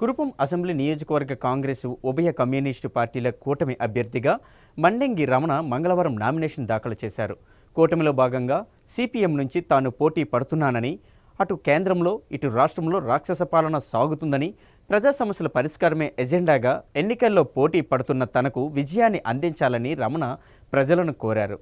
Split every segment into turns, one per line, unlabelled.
Kurupam assembly నియోజకవర్గ కాంగ్రెస్ ఉభయ communist పార్టీల కూటమి అభ్యర్థిగా మండెంగి రమణ మంగళవారం నామినేషన్ దాఖలు చేశారు. కూటమిలో భాగంగా సిపిఎం నుంచి తాను పోటీ పడుతున్నానని అటు కేంద్రంలో ఇటు రాష్ట్రంలో రాక్షస పాలన సాగుతుందని ప్రజా సమస్యల పరిష్కారమే ఎజెండాగా ఎన్నికల్లో పోటీ పడుతున్న తనకు విజయాన్ని అందించాలని రమణ ప్రజలను కోరారు.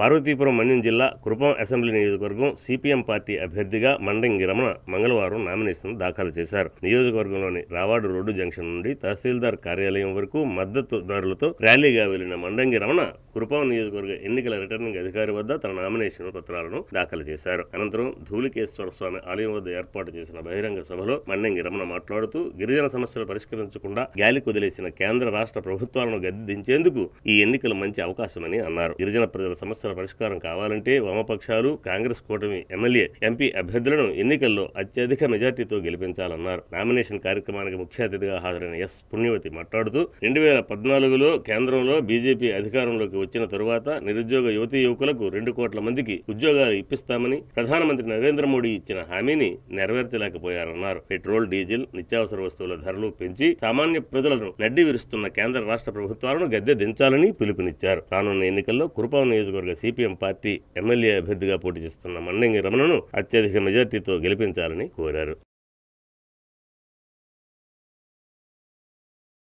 పార్వతీపురం మన్యం జిల్లా కురుపం అసెంబ్లీ నియోజకవర్గం సిపిఎం పార్టీ అభ్యర్థిగా మండంగి రమణ మంగళవారం నామినేషన్ దాఖలు చేశారు. నియోజకవర్గంలోని రావాడు రోడ్డు జంక్షన్ నుండి తహసీల్దార్ కార్యాలయం వరకు మద్దతుదారులతో ర్యాలీగా వెళ్ళిన మండంగి రమణ కురుపం నియోజకవర్గ ఎన్నికల రిటర్నింగ్ అధికారి వద్ద తన నామినేషన్ పత్రాలను దాఖలు చేశారు. అనంతరం ధూళికేశ్వర స్వామి ఆలయం వద్ద ఏర్పాటు చేసిన బహిరంగ సభలో మండంగి రమణ మాట్లాడుతూ గిరిజన సమస్యలు పరిష్కరించకుండా గాలి కుదిలేసిన కేంద్ర రాష్ట్ర ప్రభుత్వాలను గద్దె దించేందుకు ఈ ఎన్నికలు మంచి అవకాశమని అన్నారు. గిరిజన ప్రజల సమస్యల పరిష్కారం కావాలంటే వామపక్షాలు కాంగ్రెస్ కూటమి ఎమ్మెల్యే ఎంపీ అభ్యర్థులను ఎన్నికల్లో అత్యధిక మెజార్టీతో గెలిపించాలన్నారు. నామినేషన్ కార్యక్రమానికి ముఖ్య అతిథిగా హాజరైన ఎస్. పుణ్యవతి మాట్లాడుతూ రెండు వేల పద్నాలుగులో కేంద్రంలో బీజేపీ అధికారంలోకి వచ్చిన తరువాత నిరుద్యోగ యువతీ యువకులకు రెండు కోట్ల మందికి ఉద్యోగాలు ఇప్పిస్తామని ప్రధానమంత్రి నరేంద్ర మోడీ ఇచ్చిన హామీని నెరవేర్చలేకపోయారన్నారు. పెట్రోల్ డీజిల్ నిత్యావసర వస్తువుల ధరలు పెంచి సామాన్య ప్రజలను నడ్డి విరుస్తున్న కేంద్ర రాష్ట్ర ప్రభుత్వాలను గద్దె దించాలని పిలుపునిచ్చారు. రానున్న ఎన్నికల్లో కురుపాం నియోజకవర్గ సిపిఎం పార్టీ ఎమ్మెల్యే అభ్యర్థిగా పోటీ చేస్తున్న మండంగి రమణను అత్యధిక మెజార్టీతో గెలిపించాలని కోరారు.